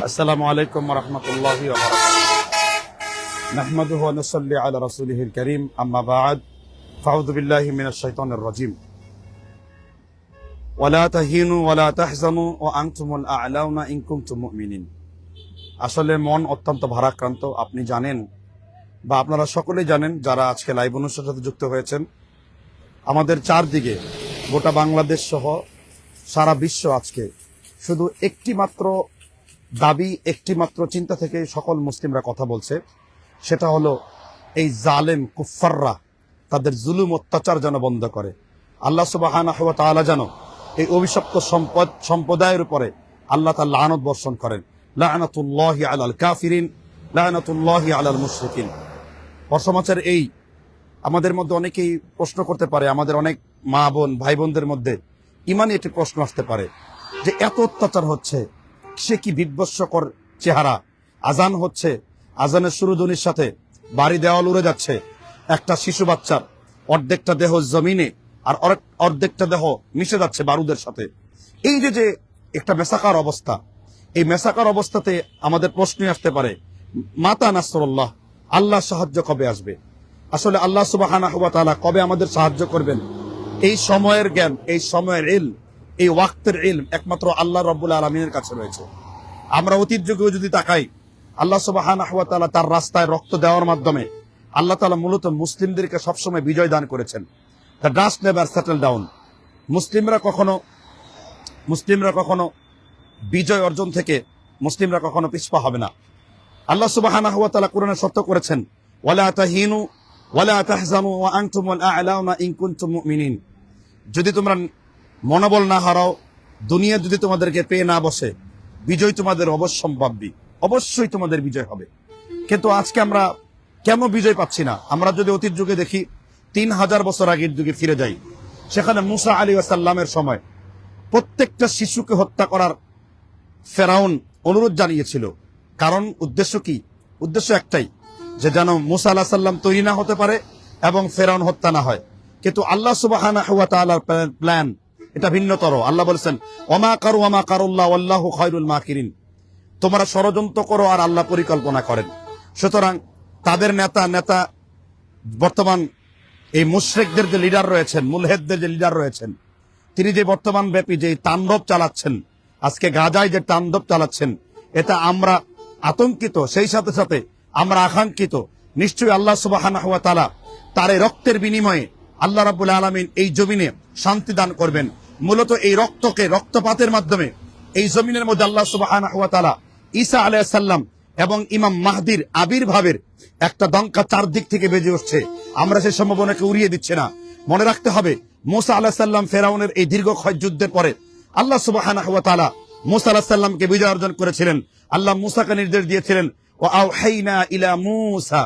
السلام عليكم ورحمة الله وبركاته نحمده ونصلي على رسوله الكريم أما بعد فأعوذ بالله من الشيطان الرجيم ولا تهينوا ولا تحزنوا وأنتم الأعلون إن كنتم مؤمنين আসলে মন অত্যন্ত ভারাক্রান্ত আপনি জানেন বা আপনারা সকলেই জানেন যারা আজকে লাইভ অনুষ্ঠানের সাথে যুক্ত হয়েছেন আমাদের চারদিকে গোটা বাংলাদেশ সহ সারা বিশ্ব আজকে শুধু একটি মাত্র দাবি একটি মাত্র চিন্তা থেকে সকল মুসলিমরা কথা বলছে। সেটা হলো, এই জালেম কুফাররা তাদের জুলুম অত্যাচার যেন বন্ধ করে। আল্লাহ সুবাহানা হওয়া তাআলা যেন এই অভিশপ্ত সম্পদ, সম্প্রদায়ের উপরে আল্লাহ তার লানত বর্ষণ করেন। লানাতুল্লাহ আলাল কাফিরিন, লানাতুল্লাহ আলাল মুশরিকিন। বর্ষমাচের এই, আমাদের মধ্যে অনেকেই প্রশ্ন করতে পারে, আমাদের অনেক মা বোন, ভাই বোনদের মধ্যে ইমানই একটি প্রশ্ন আসতে পারে যে এত অত্যাচার হচ্ছে সে কি বিধ্বস্যকর চেহারা? আজান হচ্ছে। আজানের শুরুধ্বনির সাথে বাড়ি দেওয়াল উড়ে যাচ্ছে। একটা শিশু বাচ্চার অর্ধেকটা দেহ জমিনে আর অর্ধেকটা দেহ মিশে যাচ্ছে বারুদের সাথে। এই যে যে একটা মেসাকার অবস্থা, এই মেসাকার অবস্থাতে আমাদের প্রশ্নই আসতে পারে, মাতা নাসরুল্লাহ, আল্লাহ সাহায্য কবে আসবে? আসলে আল্লাহ সুবাহানা কবে আমাদের সাহায্য করবেন? এই সময়ের জ্ঞান, এই সময়ের ইল এই ওয়াক্তের ইল একমাত্র আল্লাহ রব্বুল আলমিনের কাছে রয়েছে। আমরা অতীত যুগেও যদি তাকাই, আল্লাহ সুবাহানা তার রাস্তায় রক্ত দেওয়ার মাধ্যমে আল্লাহ তালা মূলত মুসলিমদেরকে সবসময় বিজয় দান করেছেন। The dust never settle down মুসলিমরা কখনো মুসলিমরা কখনো বিজয় অর্জন থেকে মুসলিমরা কখনো পিছপা হবে না। আল্লাহ সুবাহানা হুয়া তালা কোরআনে সত্য করেছেন, ওয়ালা তাহিনু, ওয়ালা তাহজানু, ওয়া আনতুমুল আ'লাউনা মুমিনিন। যদি তোমরা মনোবল না হারাও, দুনিয়া যদি তোমাদেরকে পেয়ে না বসে, বিজয় তোমাদের অবশ্যম্ভাবী। অবশ্যই তোমাদের বিজয় হবে। কিন্তু আজকে আমরা কেন বিজয় পাচ্ছি না? আমরা যদি অতীত যুগে দেখি, তিন হাজার বছর আগের যুগে ফিরে যাই, সেখানে মুসা আলী আসাল্লামের সময় প্রত্যেকটা শিশুকে হত্যা করার ফেরাউন অনুরোধ জানিয়েছিল। কারণ উদ্দেশ্য কি? উদ্দেশ্য একটাই, যে যেন মুসা আল্লাহ সাল্লাম তৈরি না হতে পারে এবং ফেরাউন হত্যা না হয়। কিন্তু আল্লাহ সুবাহ প্ল্যান এটা ভিন্নতর। আল্লাহ বলেছেন অমা কারু ওমা কারুল্লাহ আল্লাহ খয়রুল মাকিরিন। তোমরা ষড়যন্ত্র করো আর আল্লাহ পরিকল্পনা করেন। সুতরাং তাদের নেতা নেতা বর্তমান এই মুশ্রেকদের যে লিডার রয়েছেন, মুলহেদদের যে লিডার রয়েছেন, তিনি যে বর্তমান ব্যাপী যে তাণ্ডব চালাচ্ছেন, আজকে গাজায় যে তাণ্ডব চালাচ্ছেন, এটা আমরা আতঙ্কিত। সেই সাথে সাথে আমরা আকাঙ্ক্ষিত। নিশ্চয়ই আল্লাহ সুবাহানা হুয়া তালা রক্তের বিনিময়ে আল্লাহ রাবুল আলমিন এই জমিনে শান্তি দান করবেন। মূলত এই রক্তকে, রক্তপাতের মাধ্যমে এই জমিনের মধ্যে আল্লাহ তালা ঈসা আলাইসাল্লাম এবং ইমাম মাহদির আবির্ভাবের একটা দঙ্কা চারদিক থেকে বেজে উঠছে। আমরা সেই সম্ভাবনাকে উড়িয়ে দিচ্ছে না। মনে রাখতে হবে, মোসা আল্লাহ সাল্লাম ফেরাউনের এই দীর্ঘ ক্ষয় যুদ্ধের পরে আল্লাহ তালা মুসা আল্লাহ সাল্লামকে বিজয় অর্জন করেছিলেন। আল্লাহ মুসাকে নির্দেশ দিয়েছিলেন ও ইলা মুসা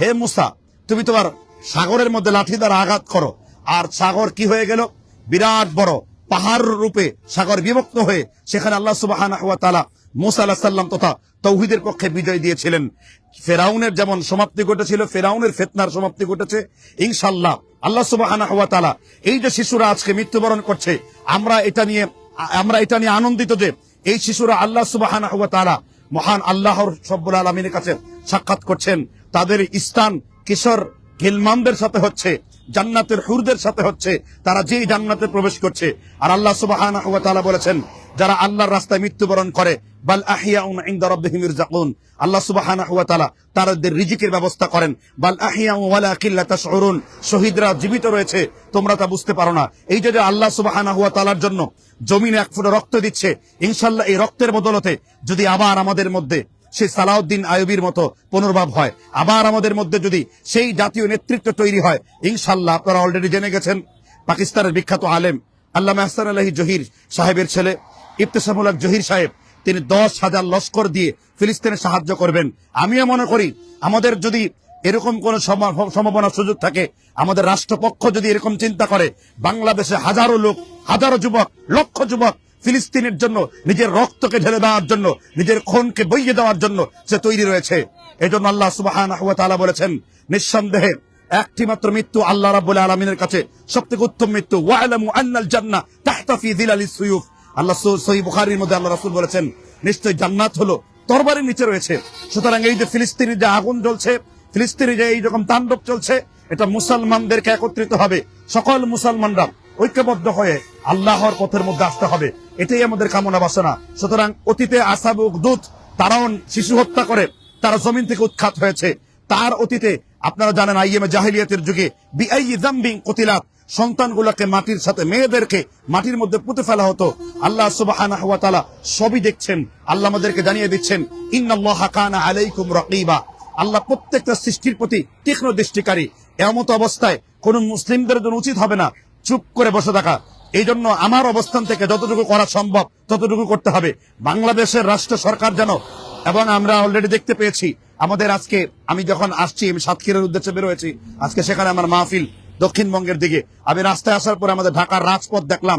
হে মুসা, তুমি তোমার সাগরের মধ্যে লাঠি দ্বারা আঘাত করো। আর সাগর কি হয়ে গেল? বিরাট বড়। পাহাড় রূপে সাগর বিভক্ত হয়ে সেখানে আল্লাহ সুবাহানা হুয়া তালা মুসা আল্লাহ সাল্লাম তথা তৌহিদের পক্ষে বিজয় দিয়েছিলেন। ফেরাউনের যেমন সমাপ্তি ঘটেছিল, ফেরাউনের ফেতনার সমাপ্তি ঘটেছে। ইনশাল্লাহ আল্লাহ তালা এই যে শিশুরা আজকে মৃত্যুবরণ করছে, আমরা এটা নিয়ে, আমরা এটা নিয়ে আনন্দিত যে এই শিশুরা আল্লাহ সুবাহানা তালা মহান আল্লাহর সব্বুল আলমিনের কাছে সাক্ষাৎ করছেন। তাদের স্থান কিশোর গিলমানদের সাথে হচ্ছে। জান্নাতের হুরদের সাথে হচ্ছে, তারা যেই জান্নাতে প্রবেশ করছে। আর আল্লাহ তাআলা বলেছেন, যারা আল্লাহর রাস্তায় মৃত্যুবরণ করে তাদের রিজিকের ব্যবস্থা করেন। বাল আহিয়াউ ওয়ালাকিন লা তাশউরুন। শহীদরা জীবিত রয়েছে, তোমরা তা বুঝতে পারো না। এই জন্য এক ফুটা রক্ত দিচ্ছে এই রক্তের বদলতে যদি আবার আমাদের মধ্যে সেই সালাউদ্দিন আয়বির মতো পুনর্ভাব হয়। আবার আমাদের মধ্যে যদি সেই জাতীয় নেতৃত্ব তৈরি হয় ইনশাল্লাহ আপনারা অলরেডি জেনে গেছেন। পাকিস্তানের বিখ্যাত আলেম আল্লাহ মেহসান আলহী জহির সাহেবের ছেলে ইফতেসামুল্লাহ জহির সাহেব, তিনি দশ হাজার লস্কর দিয়ে ফিলিস্তিনে সাহায্য করবেন। আমিও মনে করি, আমাদের যদি এরকম কোন সম্ভাবনার সুযোগ থাকে, আমাদের রাষ্ট্রপক্ষ যদি এরকম চিন্তা করে, বাংলাদেশে হাজারো লোক, হাজারো যুবক, লক্ষ যুবক ফিলিস্তিনের জন্য, নিজের রক্তকে ঢেলে দেওয়ার জন্য, নিজের খুনকে বইয়ে দেওয়ার জন্য সে তৈরি রয়েছে। এই জন্য আল্লাহ সুবাহ বলেছেন, নিঃসন্দেহে একটি মাত্র মৃত্যু আল্লাহ রাবুল আলমিনের কাছে সব থেকে উত্তম মৃত্যু। বলেছেন জান্নাত হলো নিচে রয়েছে। সুতরাং এই যে ফিলিস্তিনি যে আগুন জ্বলছে ফিলিস্তিনি যে তাণ্ডব চলছে, এটা মুসলমানদেরকে একত্রিত হবে। সকল মুসলমানরা ঐক্যবদ্ধ হয়ে আল্লাহর পথের মধ্যে আসতে হবে। এটাই আমাদের কামনা বাসনা। সুতরাং অতীতে আসাবুক দূত তারাও শিশু হত্যা করে, তারা জমিন থেকে উৎখাত হয়েছে। তার অতীতে, আপনারা জানেন, আইএমএ জাহিলিয়াতের যুগে কতিলাত, সন্তানগুলোকে মাটির সাথে, মেয়েদেরকে মাটির মধ্যে পুঁতে ফেলা হতো। আল্লাহ তাআলা সবই দেখছেন, আল্লাহ আমাদেরকে জানিয়ে দিচ্ছেন, ইন্নাল্লাহা আলাইকুম রাকিবা। আল্লাহ প্রত্যেকটা সৃষ্টির প্রতি তীক্ষ্ণ দৃষ্টিকারী। এমত অবস্থায় কোন মুসলিমদের জন্য উচিত হবে না। চুপ করে বসে থাকা। এই জন্য আমার অবস্থান থেকে যতটুকু করা সম্ভব, ততটুকু করতে হবে। বাংলাদেশের রাষ্ট্র সরকার যেন, এবং আমরা অলরেডি দেখতে পেয়েছি, আমাদের আজকে, আমি যখন আসছি, আমি সাতক্ষীরের উদ্দেশ্যে বেরোয়েছি, আজকে সেখানে আমার মাহফিল দক্ষিণবঙ্গের দিকে। আমি রাস্তায় আসার পরে আমাদের ঢাকার রাজপথ দেখলাম।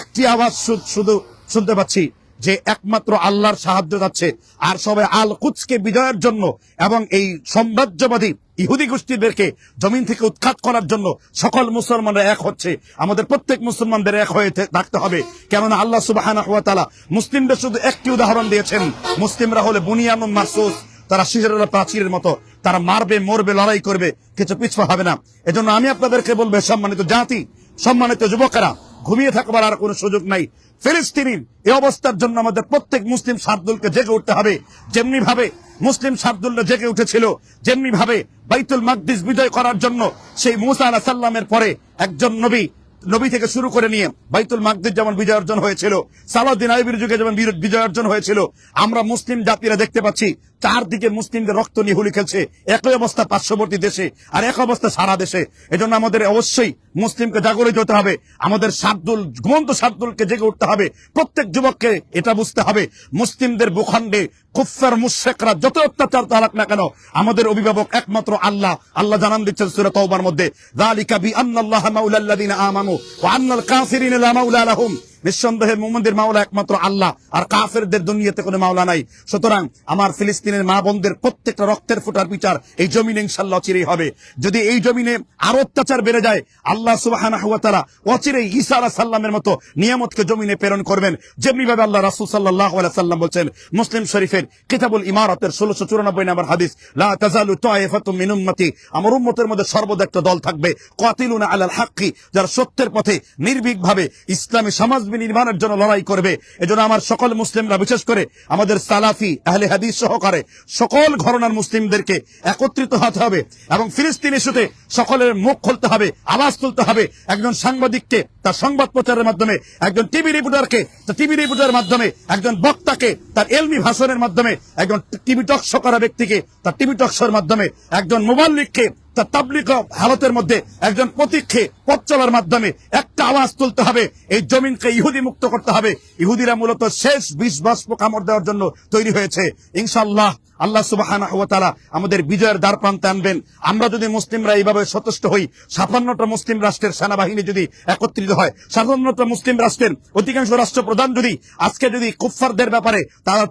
একটি আওয়াজ শুধু শুনতে পাচ্ছি। যে একমাত্র আল্লাহর সাহায্য যাচ্ছে। আর সবাই আল কুচকে বিজয়ের জন্য এবং এই সাম্রাজ্যবাদী ইহুদি গোষ্ঠীদেরকে জমিন থেকে উৎখাত করার জন্য সকল মুসলমানরা এক হচ্ছে। আমাদের প্রত্যেক মুসলমানদের এক হয়ে থাকতে হবে। কেননা আল্লাহ তাআলা মুসলিমদের শুধু একটি উদাহরণ দিয়েছেন। মুসলিমরা হলে বুনিয়ানুন মারসুস। তারা সিজরুল্লাহ প্রাচীরের মতো। তারা মারবে, মরবে, লড়াই করবে। কিছু পিছপা হবে না। এজন্য আমি আপনাদেরকে বলব, সম্মানিত জাতি, সম্মানিত যুবকেরা, ঘুমিয়ে থাকবার আর কোনো সুযোগ নাই। ফিলিস্তিনির এই অবস্থার জন্য আমাদের প্রত্যেক মুসলিম শার্দুলকে জেগে উঠতে হবে। যেমনি ভাবে মুসলিম শার্দুল্লাহ জেগে উঠেছিল যেমনি ভাবে বাইতুল মাকদিস বিজয় করার জন্য সেই মুসা আলাহ সাল্লামের পরে একজন নবী নবী থেকে শুরু করে নিয়ে বাইতুল মাকদিস যেমন বিজয় অর্জন হয়েছিল, সালাউদ্দিন আইবির যুগে যেমন বিজয় অর্জন হয়েছিল, আমরা মুসলিম জাতিরা দেখতে পাচ্ছি চারদিকে মুসলিমদের রক্ত নিয়ে হুলি খেলছে। একই অবস্থা পার্শ্ববর্তী দেশে আর এক অবস্থা সারা দেশে। এজন্য আমাদের অবশ্যই মুসলিমকে জাগরিত হতে হবে। আমাদের শার্দুল, ঘুমন্ত শার্দুলকে জেগে উঠতে হবে। প্রত্যেক যুবককে এটা বুঝতে হবে। মুসলিমদের ভূখণ্ডে কুফার মুশেকরা যত অত্যাচার চালাক না কেন, আমাদের অভিভাবক একমাত্র আল্লাহ। আল্লাহ জানান দিচ্ছেন সূরা তওবার মধ্যে, যালিকা বি আন্নাল্লাহা মাউলাল্লাযিনা আমানু ওয়া আন্নাল কাফিরিনা লা মাউলা লাহুম। নিঃসন্দেহে মোহাম্মদের মাওলা একমাত্র আল্লাহ, আর কাফেরদের দুনিয়াতে কোনো মাওলা নাই। সুতরাং আমার ফিলিস্তিনের মা বোনদের প্রত্যেকটা রক্তের ফুটার বিচার এই জমিনে ইনশাল্লাহ অচিরেই হবে। যদি এই জমিনে আরও অত্যাচার বেড়ে যায়, আল্লাহ ওয়া অচিরেই ঈসা আলাইহিস সালামের মতো নিয়ামতকে জমিনে প্রেরণ করবেন। যেমনি ভাবে আল্লাহ রাসূল আলাইহি সাল্লাম বলছেন, মুসলিম শরীফের কিতাবুল ইমারাতের 1694 নম্বর হাদিস, লা তাজালু তাইফাতুম মিন আমার উম্মতের মধ্যে সর্বদা একটা দল থাকবে, কাতিলুনা আলাল হাক্কি, যারা সত্যের পথে নির্ভীকভাবে ইসলামী সমাজ নির্মাণের জন্য লড়াই করবে। এজন্য আমার সকল মুসলিমরা, বিশেষ করে আমাদের সালাফি, আহলে হাদিস সহকারে, সকল ঘরনার মুসলিমদেরকে একত্রিত হতে হবে এবং ফিলিস্তিন ইস্যুতে সকলের মুখ খুলতে হবে, আওয়াজ তুলতে হবে। একজন সাংবাদিককে তার সংবাদ প্রচারের মাধ্যমে, একজন টিভি রিপোর্টারকে তার টিভি রিপোর্টারের মাধ্যমে, একজন বক্তাকে তার এলমি ভাষণের মাধ্যমে, একজন টিভি টক করা ব্যক্তিকে তার টিভি টক মাধ্যমে, একজন মোবাল্লিককে তার তাবলিক হালতের মধ্যে, একজন প্রতীক্ষে পথ চলার মাধ্যমে একটা আওয়াজ তুলতে হবে। এই জমিনকে ইহুদি মুক্ত করতে হবে। ইহুদিরা মূলত শেষ বিশ বাষ্প কামড় দেওয়ার জন্য তৈরি হয়েছে। ইনশাআল্লাহ আল্লাহ তাআলা আমাদের বিজয়ের দ্বার প্রান্তে আনবেন। আমরা যদি মুসলিমরা এইভাবে সচেষ্ট হই, সাতান্নটা মুসলিম রাষ্ট্রের সেনাবাহিনী যদি একত্রিত হয়, সাতান্নটা মুসলিম রাষ্ট্রের অধিকাংশ রাষ্ট্রপ্রধান যদি আজকে যদি কুফফারদের ব্যাপারে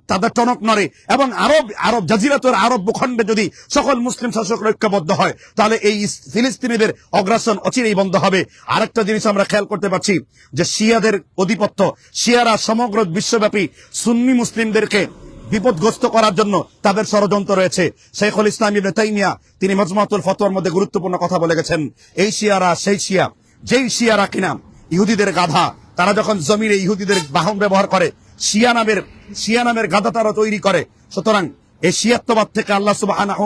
তাদের টনক নড়ে এবং আরব আরব জাজিরাতের আরব ভূখণ্ডে যদি সকল মুসলিম শাসক ঐক্যবদ্ধ হয়, তাহলে এই ফিলিস্তিনিদের অগ্রাসন অচিরেই বন্ধ হবে। আরেকটা জিনিস আমরা খেয়াল করতে পারছি, যে শিয়াদের অধিপত্য, শিয়ারা সমগ্র বিশ্বব্যাপী সুন্নি মুসলিমদেরকে বিপদগ্রস্ত করার জন্য তাদের ষড়যন্ত্র রয়েছে। শেখুল ইসলাম ইবনে তাইমিয়া, তিনি মজমাতুল ফতোয়ার মধ্যে গুরুত্বপূর্ণ কথা বলে গেছেন, এই শিয়ারা সেই শিয়া, যেই শিয়ারা কিনা, ইহুদিদের গাধা, তারা যখন জমিনে ইহুদিদের বাহন ব্যবহার করে, শিয়া নামের শিয়া নামের গাধা তারা তৈরি করে। সুতরাং এই শিয়াত্মবাদ থেকে আল্লাহ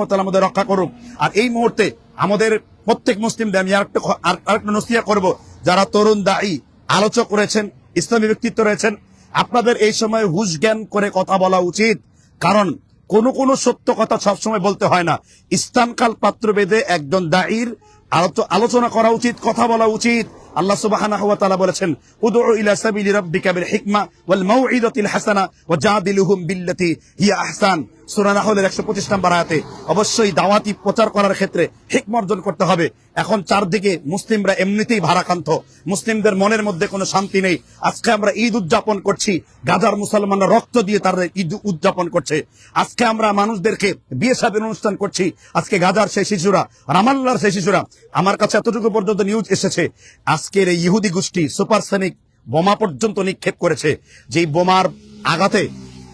তাআলা আমাদের রক্ষা করুক। আর এই মুহূর্তে আমাদের প্রত্যেক মুসলিমদের আমি আরেকটা আর- আরেকটা নসিয়া করব, যারা তরুণ দায়ী, আলোচক রয়েছেন, ইসলামী ব্যক্তিত্ব রয়েছেন আপনাদের এই সময় হুশ জ্ঞান করে কথা বলা উচিত। কারণ কোন কোন সত্য কথা সবসময় বলতে হয় না। স্থানকাল পাত্র বেদে একজন দায়ীর আলোচনা করা উচিত, কথা বলা উচিত। আল্লাহ সুবহানাহু বলেছেন, উদউ ইলা সাবিলি রাব্বিকা বিল হিকমা ওয়াল মাউইদাতিল হাসানা ওয়া জাদিলুহুম বিল্লাতি আহসান। সূরা নাহলের 125 নম্বর আয়াতে, অবশ্যই দাওয়াতি প্রচার করার ক্ষেত্রে হিকমা অর্জন করতে হবে। এখন চারদিকে মুসলিমরা এমনিতেই ভারাক্রান্ত। মুসলিমদের মনের মধ্যে শান্তি নেই। আজকে আমরা ঈদ উদযাপন করছি। গাজার মুসলমানরা রক্ত দিয়ে তারা ঈদ উদযাপন করছে। আজকে আমরা মানুষদেরকে বিয়ে সাদের অনুষ্ঠান করছি। আজকে গাজার সেই শিশুরা, রামাল্লার সেই শিশুরা, আমার কাছে এতটুকু পর্যন্ত নিউজ এসেছে। আজকের এই ইহুদি গোষ্ঠী সুপারসনিক বোমা পর্যন্ত নিক্ষেপ করেছে। যেই বোমার আঘাতে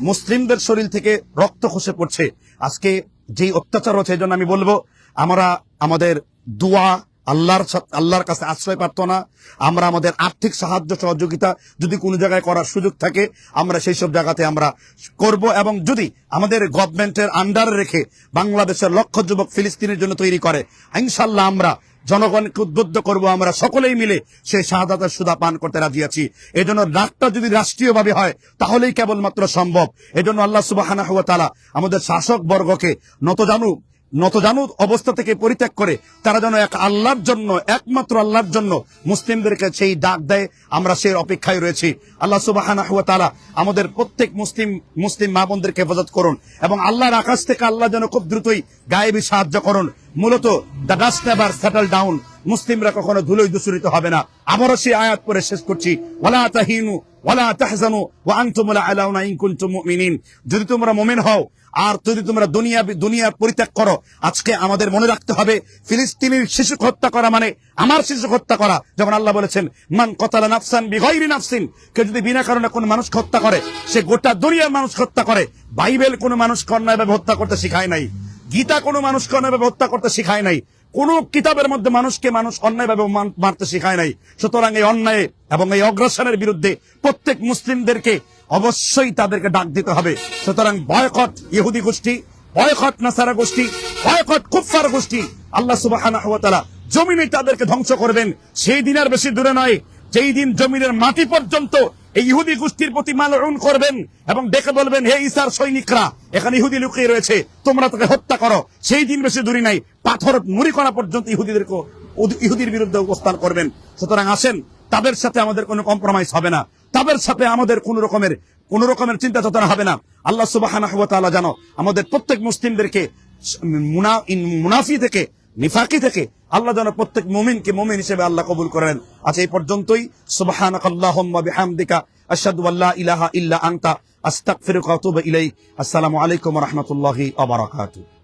মুসলিমদের শরীর থেকে রক্ত খসে পড়ছে। আজকে যেই অত্যাচার হচ্ছে এই জন্য আমি বলব, আমরা আমাদের দোয়া আল্লাহর আল্লাহর কাছে আশ্রয় প্রার্থনা, আমরা আমাদের আর্থিক সাহায্য সহযোগিতা যদি কোনো জায়গায় করার সুযোগ থাকে, আমরা সেই সব জায়গাতে আমরা করব এবং যদি আমাদের গভর্নমেন্টের আন্ডারে রেখে বাংলাদেশের লক্ষ যুবক ফিলিস্তিনের জন্য তৈরি করে ইনশাল্লাহ আমরা জনগণকে উদ্বুদ্ধ করব, আমরা সকলেই মিলে সেই শাহাদাতের সুদা পান করতে রাজি আছি। এজন্য ডাকটা যদি রাষ্ট্রীয়ভাবে হয়, তাহলেই কেবলমাত্র সম্ভব। এজন্য আল্লাহ সুবাহানা হুয়া তালা আমাদের শাসক বর্গকে নতজানু নতজানু অবস্থা থেকে পরিত্যাগ করে, তারা যেন এক আল্লাহর জন্য, একমাত্র আল্লাহর জন্য মুসলিমদেরকে সেই ডাক দেয়, আমরা সেই অপেক্ষায় রয়েছি। আল্লাহ সুবাহানা আমাদের প্রত্যেক মুসলিম মুসলিম মা বোনদেরকে হেফাজত করুন এবং আল্লাহর আকাশ থেকে আল্লাহ যেন খুব দ্রুতই গায়েবী সাহায্য করুন। মূলত the dust never settle down, মুসলিমরা কখনো ধুলোই দূষিত হবে না। আবারও সেই আয়াত পরে শেষ করছি, ওয়ালা তাহিনু, ওয়ালা তাহজানু, ওয়া আনতুম আলাউনা ইন কুনতুম যদি তোমরা মুমিন হও আর যদি তোমরা দুনিয়া দুনিয়া পরিত্যাগ করো, আজকে আমাদের মনে রাখতে হবে ফিলিস্তিনির শিশু হত্যা করা মানে আমার শিশু হত্যা করা। যেমন আল্লাহ বলেছেন, মান কতালা নাফসান বিগয়রি নাফসিন কেউ যদি বিনা কারণে কোন মানুষ হত্যা করে, সে গোটা দুনিয়ার মানুষ হত্যা করে। বাইবেল কোন মানুষ অন্যায়ভাবে হত্যা করতে শিখায় নাই। গীতা কোনো মানুষকে অন্যায়ভাবে হত্যা করতে শিখায় নাই। কোন কিতাবের মধ্যে মানুষকে মানুষ অন্যায়ভাবে মারতে শিখায় নাই। সুতরাং এই অন্যায় এবং এই অগ্রসরের বিরুদ্ধে প্রত্যেক মুসলিমদেরকে অবশ্যই তাদেরকে ডাক দিতে হবে। সুতরাং বয়কট ইহুদি গোষ্ঠী, বয়কট নাসারা গোষ্ঠী, বয়কট কুফার গোষ্ঠী, আল্লাহ তাআলা জমিনে তাদেরকে ধ্বংস করবেন। সেই দিনের বেশি দূরে নয়, যেই দিন জমিনের মাটি পর্যন্ত এই ইহুদি গোষ্ঠীর প্রতি মালউন করবেন এবং ডেকে বলবেন, হে ইসার সৈনিকরা, এখানে ইহুদি লুকিয়ে রয়েছে, তোমরা তাকে হত্যা করো। সেই দিন বেশি দূরে নাই, পাথর মুড়ি করা পর্যন্ত ইহুদিদেরকে, ইহুদির বিরুদ্ধে অবস্থান করবেন। সুতরাং আসেন, তাদের সাথে আমাদের কোনো কম্প্রোমাইজ হবে না। তাদের সাথে আমাদের কোন রকমের কোন রকমের চিন্তা চেতনা হবে না। আল্লাহ তাআলা জানো, আমাদের প্রত্যেক মুসলিমদেরকে, মুনা- মুনাফি থেকে, নিফাকি থেকে আল্লাহ যেন প্রত্যেক মুমিনকে মুমিন হিসেবে আল্লাহ কবুল করেন। আচ্ছা এই পর্যন্তই। বিহামদিকা, আশহাদু ইলাহা আসসালামু আলাইকুম রাহমাতুল্লাহি ওয়া বারাকাতুহু।